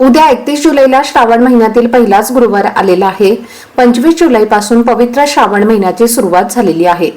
उद्या एकतीस जुलैला श्रावण महिन्यातील पहिलाच गुरुवार आलेला आहे. पंचवीस जुलैपासून पवित्र श्रावण महिन्याची सुरुवात झालेली आहे.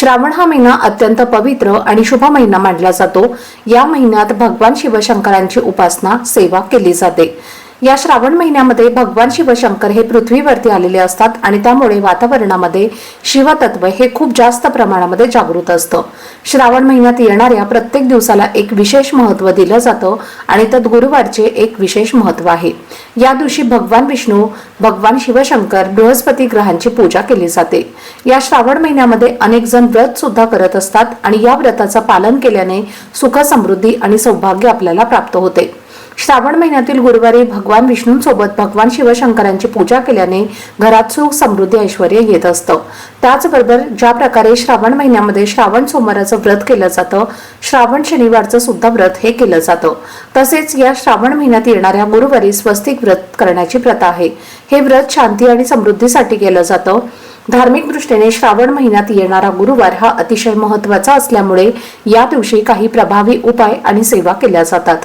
श्रावण हा महिना अत्यंत पवित्र आणि शुभ महिना मानला जातो. या महिन्यात भगवान शिवशंकरांची उपासना सेवा केली जाते. या श्रावण महिन्यामध्ये भगवान शिवशंकर हे पृथ्वीवरती आलेले असतात आणि त्यामुळे वातावरणामध्ये शिवतत्व हे खूप जास्त प्रमाणामध्ये जागृत असतं. श्रावण महिन्यात येणाऱ्या प्रत्येक दिवसाला एक विशेष महत्त्व दिलं जातं आणि त्यात गुरुवारचे एक विशेष महत्त्व आहे. या दिवशी भगवान विष्णू भगवान शिवशंकर बृहस्पती ग्रहांची पूजा केली जाते. या श्रावण महिन्यामध्ये अनेक जण व्रत सुद्धा करत असतात आणि या व्रताचं पालन केल्याने सुख समृद्धी आणि सौभाग्य आपल्याला प्राप्त होते. श्रावण महिन्यातील गुरुवारी भगवान विष्णूंसोबत भगवान शिवशंकरांची पूजा केल्याने घरात सुख समृद्धी ऐश्वर येत असतं. त्याचबरोबर ज्या प्रकारे श्रावण महिन्यामध्ये श्रावण सोमवाराचं व्रत केलं जातं श्रावण शनिवारचं सुद्धा व्रत हे केलं जातं. तसेच या श्रावण महिन्यात येणाऱ्या गुरुवारी स्वस्तिक व्रत करण्याची प्रथा आहे. हे व्रत शांती आणि समृद्धीसाठी केलं जातं. धार्मिक दृष्टीने श्रावण महिन्यात येणारा गुरुवार हा अतिशय महत्त्वाचा असल्यामुळे या दिवशी काही प्रभावी उपाय आणि सेवा केल्या जातात.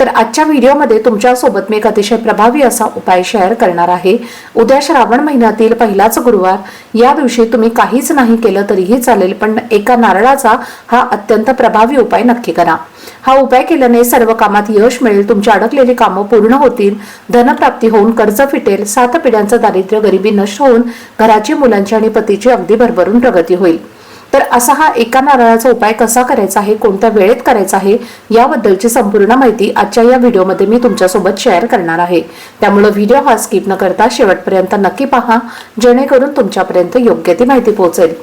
तर आजच्या व्हिडिओमध्ये तुमच्यासोबत मी एक अतिशय प्रभावी असा उपाय शेअर करणार आहे. उद्या श्रावण महिन्यातील पहिलाच गुरुवार. या दिवशी तुम्ही काहीच नाही केलं तरीही चालेल पण एका नारळाचा हा अत्यंत प्रभावी उपाय नक्की करा. हा उपाय केल्याने सर्व कामात यश मिळेल तुमची अडकलेली कामं पूर्ण होतील धनप्राप्ती होऊन कर्ज फिटेल सात पिढ्यांचं दारिद्र्य गरिबी नष्ट होऊन घराची मुलांची आणि पतीची अगदी भरभरून प्रगती होईल. तर असा हा एका नारळाचा उपाय कसा करायचा आहे कोणत्या वेळेत करायचा आहे याबद्दलची संपूर्ण माहिती आजच्या या व्हिडिओमध्ये मी तुमच्यासोबत शेअर करणार आहे. त्यामुळे व्हिडिओ हा स्किप न करता शेवटपर्यंत नक्की पहा जेणेकरून तुमच्यापर्यंत योग्य ती माहिती पोहोचेल.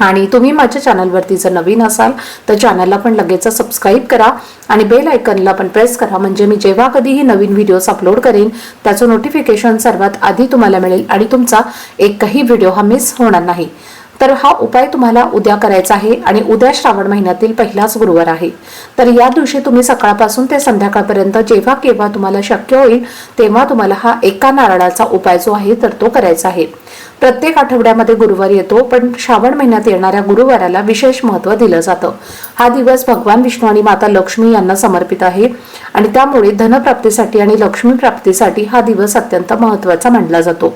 आणि तुम्ही माझ्या चॅनलवरती जर नवीन असाल तर चॅनलला पण लगेच सबस्क्राईब करा आणि बेल आयकनला पण प्रेस करा. म्हणजे मी जेव्हा कधीही नवीन व्हिडिओज अपलोड करेन त्याचं नोटिफिकेशन सर्वात आधी तुम्हाला मिळेल आणि तुमचा एकही व्हिडिओ हा मिस होणार नाही. तर हा उपाय तुम्हाला उद्या करायचा आहे आणि उद्या श्रावण महिन्यातील पहिलाच गुरुवार आहे. तर या दिवशी तुम्ही सकाळपासून ते संध्याकाळपर्यंत जेव्हा केव्हा तुम्हाला शक्य होईल तेव्हा तुम्हाला हा एका नारळाचा उपाय जो आहे तर तो करायचा आहे. प्रत्येक आठवड्यामध्ये गुरुवार येतो पण श्रावण महिन्यात येणाऱ्या गुरुवाराला विशेष महत्त्व दिलं जातं. हा दिवस भगवान विष्णू आणि माता लक्ष्मी यांना समर्पित आहे आणि त्यामुळे धनप्राप्तीसाठी आणि लक्ष्मी प्राप्तीसाठी हा दिवस अत्यंत महत्त्वाचा मानला जातो.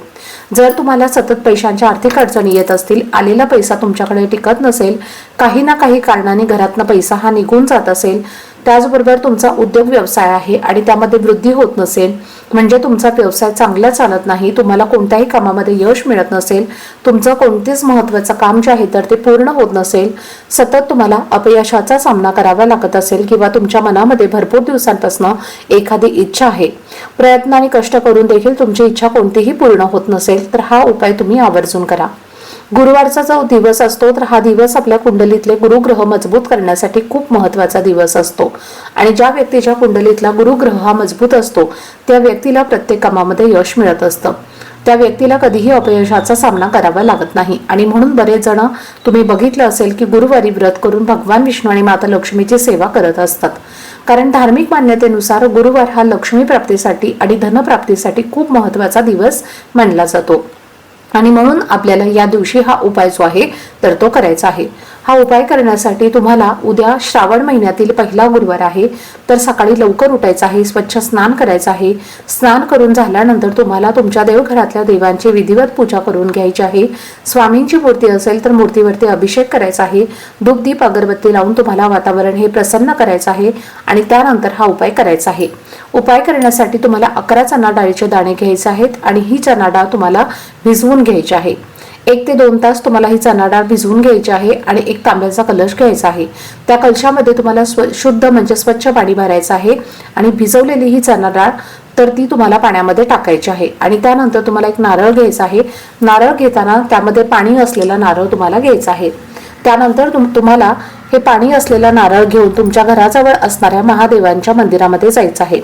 जर तुम्हाला सतत पैशांच्या आर्थिक अडचणी येत असतील आलेला पैसा तुमच्याकडे टिकत नसेल काही ना काही कारणाने घरातनं पैसा हा निघून जात असेल त्याचबरोबर तुमचा उद्योग व्यवसाय आहे आणि त्यामध्ये वृद्धी होत नसेल म्हणजे तुमचा व्यवसाय चांगला चालत नाही तुम्हाला कोणत्याही कामामध्ये यश मिळत नसेल तुमचं कोणतेच महत्त्वाचं काम जे आहे तर ते पूर्ण होत नसेल सतत तुम्हाला अपयशाचा सामना करावा लागत असेल किंवा तुमच्या मनामध्ये भरपूर दिवसांपासून एखादी इच्छा आहे. प्रयत्न आणि कष्ट करून देखील तुमची इच्छा कोणतीही पूर्ण होत नसेल तर हा उपाय तुम्ही आवर्जून करा. गुरुवारचा जो दिवस असतो तर हा दिवस आपल्या कुंडलीतले गुरुग्रह मजबूत करण्यासाठी खूप महत्त्वाचा दिवस असतो. आणि ज्या व्यक्तीच्या कुंडलीतला गुरुग्रह हा मजबूत असतो त्या व्यक्तीला प्रत्येक कामामध्ये यश मिळत असतं. त्या व्यक्तीला कधीही अपयशाचा सामना करावा लागत नाही. आणि म्हणून बरेच जण तुम्ही बघितलं असेल की गुरुवारी व्रत करून भगवान विष्णू आणि माता लक्ष्मीची सेवा करत असतात. कारण धार्मिक मान्यतेनुसार गुरुवार हा लक्ष्मी प्राप्तीसाठी आणि धनप्राप्तीसाठी खूप महत्त्वाचा दिवस मानला जातो. आणि म्हणून आपल्याला या दिवशी हा उपाय जो आहे तर तो करायचा आहे. हा उपाय करण्यासाठी तुम्हाला उद्या श्रावण महिन्यातील पहिला गुरुवार आहे. तर सकाळी लवकर उठायचं आहे स्वच्छ स्नान करायचं आहे. स्नान करून झाल्यानंतर तुम्हाला तुमच्या देवघरातल्या देवांची विधिवत पूजा करून घ्यायची आहे. स्वामींची मूर्ती असेल तर मूर्तीवरती अभिषेक करायचा आहे. दुग्धीप अगरबत्ती लावून तुम्हाला वातावरण हे प्रसन्न करायचं आहे आणि त्यानंतर हा उपाय करायचा आहे. उपाय करण्यासाठी तुम्हाला अकरा चणा डाळीचे दाणे घ्यायचे आहेत आणि ही चणा डाळ तुम्हाला भिजवून घ्यायची आहे. एक ते दोन तास तुम्हाला ही चणा डाळ भिजवून घ्यायची आहे आणि एक तांब्याचा कलश घ्यायचा आहे. त्या कलशामध्ये तुम्हाला स्व शुद्ध म्हणजे स्वच्छ पाणी भरायचं आहे आणि भिजवलेली ही चणा डाळ तर ती तुम्हाला पाण्यामध्ये टाकायची आहे आणि त्यानंतर तुम्हाला एक नारळ घ्यायचा आहे. नारळ घेताना त्यामध्ये पाणी असलेला नारळ तुम्हाला घ्यायचा आहे. त्यानंतर तुम तुम्हाला हे पाणी असलेला नारळ घेऊन तुमच्या घराजवळ असणाऱ्या महादेवांच्या मंदिरामध्ये जायचं आहे.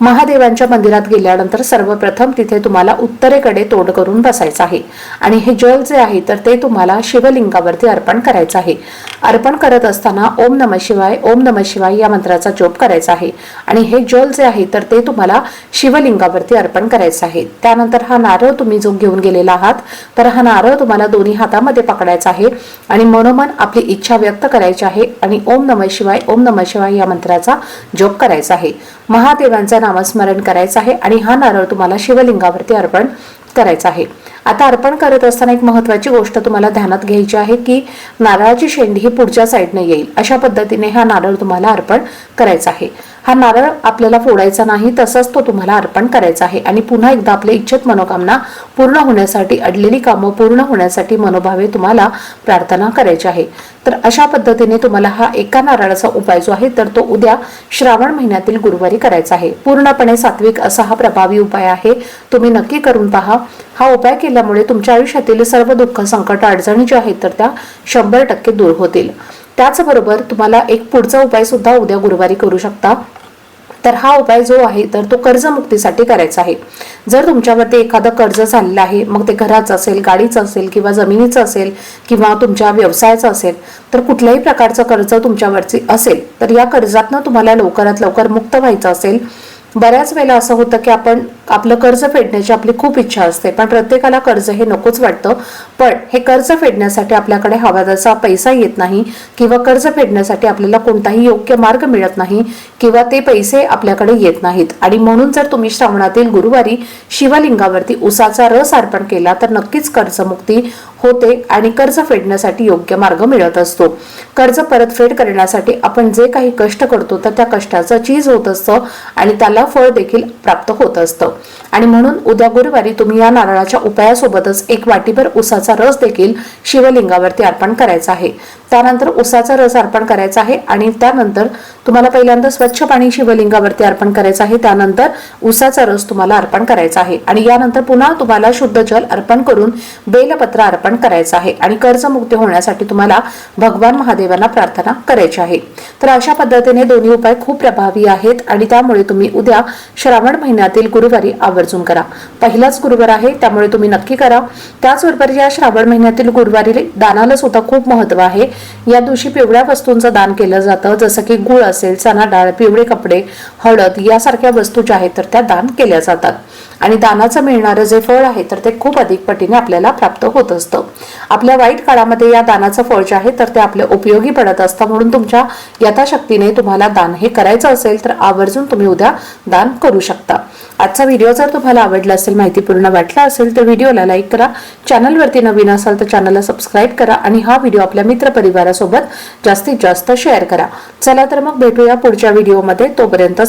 महादेवांच्या मंदिरात गेल्यानंतर सर्वप्रथम तिथे तुम्हाला उत्तरेकडे तोंड करून बसायचं आहे. आणि हे जल जे आहे तर ते तुम्हाला शिवलिंगावरती अर्पण करायचं आहे. अर्पण करत असताना ओम नम शिवाय ओम नम शिवाय या मंत्राचा जोप करायचा आहे. आणि हे जल जे आहे तर ते तुम्हाला शिवलिंगावरती अर्पण करायचं आहे. त्यानंतर हा नारळ तुम्ही जो घेऊन गेलेला आहात तर हा नारळ तुम्हाला दोन्ही हातामध्ये पकडायचा आहे. आणि मनोमन आपली इच्छा व्यक्त करायची आहे आणि ओम नम शिवाय ओम नम शिवाय या मंत्राचा जप करायचा आहे. महादेवांचं नामस्मरण करायचं आहे आणि हा नारळ तुम्हाला शिवलिंगावरती अर्पण करायचा आहे. आता अर्पण करत असताना एक महत्वाची गोष्ट तुम्हाला ध्यानात घ्यायची आहे की नारळाची शेंडी ही पुढच्या साईडने येईल. अशा पद्धतीने हा नारळ तुम्हाला अर्पण करायचा आहे. हा नारळ आपल्याला फोडायचा नाही तसंच तो तुम्हाला अर्पण करायचा आहे. आणि पुन्हा एकदा आपल्या इच्छित मनोकामना पूर्ण होण्यासाठी अडलेली कामं पूर्ण होण्यासाठी मनोभावे तुम्हाला प्रार्थना करायची आहे. तर अशा पद्धतीने तुम्हाला हा एका नारळाचा उपाय जो आहे तर तो उद्या श्रावण महिन्यातील गुरुवारी करायचा आहे. पूर्णपणे सात्विक असा हा प्रभावी उपाय आहे. तुम्ही नक्की करून पहा. हा उपाय केल्यामुळे तुमच्या आयुष्यातील सर्व दुःख संकट अडचणी ज्या आहेत तर त्या शंभर टक्के दूर होतील. त्याचबरोबर तुम्हाला एक पुढचा उपाय सुद्धा उद्या गुरुवारी करू शकता. तर हा उपाय जो आहे तर तो कर्जमुक्तीसाठी करायचा आहे. जर तुमच्यावरती एखादं कर्ज झालेलं आहे मग ते घराचं असेल गाडीचं असेल किंवा जमिनीचं असेल किंवा तुमच्या व्यवसायाचं असेल तर कुठल्याही प्रकारचं कर्ज तुमच्यावरची असेल तर या कर्जातनं तुम्हाला लवकरात लवकर मुक्त व्हायचं असेल. बऱ्याच वेळेला असं होतं की आपण आपलं कर्ज फेडण्याची आपली खूप इच्छा असते पण प्रत्येकाला कर्ज हे नकोच वाटतं. पण हे कर्ज फेडण्यासाठी आपल्याकडे हवा तसा पैसा येत नाही किंवा कर्ज फेडण्यासाठी आपल्याला कोणताही योग्य मार्ग मिळत नाही किंवा ते पैसे आपल्याकडे येत नाहीत. आणि म्हणून जर तुम्ही श्रावणातील गुरुवारी शिवलिंगावरती उसाचा रस अर्पण केला तर नक्कीच कर्जमुक्ती होते आणि कर्ज फेडण्यासाठी योग्य मार्ग मिळत असतो. कर्ज परतफेड करण्यासाठी आपण जे काही कष्ट करतो तर त्या कष्टाचं चीज होत असतं आणि त्याला फळ देखील प्राप्त होत असतं. आणि म्हणून उद्या गुरुवारी तुम्ही या नारळाच्या उपायासोबतच एक वाटीभर उसाचा रस देखील शिवलिंगावरती अर्पण करायचा आहे. त्यानंतर उसाचा रस अर्पण करायचा आहे आणि त्यानंतर तुम्हाला पहिल्यांदा स्वच्छ पाणी शिवलिंगावरती अर्पण करायचं आहे. त्यानंतर उसाचा रस तुम्हाला अर्पण करायचा आहे. आणि यानंतर पुन्हा तुम्हाला शुद्ध जल अर्पण करून बेलपत्र अर्पण करायचं आहे. आणि कर्जमुक्ती होण्यासाठी तुम्हाला भगवान महादेवांना प्रार्थना करायची आहे. तर अशा पद्धतीने दोन्ही उपाय खूप प्रभावी आहेत आणि त्यामुळे तुम्ही उद्या श्रावण महिन्यातील गुरुवारी आवर्जून करा. पहिलाच गुरुवार आहे त्यामुळे तुम्ही नक्की करा. त्याचबरोबर या श्रावण महिन्यातील गुरुवारी दानाला सुद्धा खूप महत्त्व आहे. या दिवशी पिवळ्या वस्तूंचं दान केलं जातं जसं की गुळ असेल चना डाळ पिवळे कपडे हळद यासारख्या वस्तू ज्या आहेत तर त्या दान केल्या जातात. आणि दानाचं मिळणारं जे फळ आहे तर ते खूप अधिक पटीने आपल्याला प्राप्त होत असतं. आपल्या वाईट काळामध्ये या दानाचं फळ जे आहे तर ते आपल्या उपयोगी पडत असतं. म्हणून तुमच्या यथाशक्तीने तुम्हाला दान हे करायचं असेल तर आवर्जून तुम्ही उद्या दान करू शकता. आजचा व्हिडिओ जर तुम्हाला आवडला असेल माहितीपूर्ण वाटला असेल तर व्हिडिओला लाईक करा. चॅनलवरती नवीन असाल तर चॅनलला सबस्क्राईब करा आणि हा व्हिडिओ आपल्या मित्रपरिवारासोबत जास्तीत जास्त शेअर करा. चला तर मग भेटूया पुढच्या व्हिडिओमध्ये. तोपर्यंत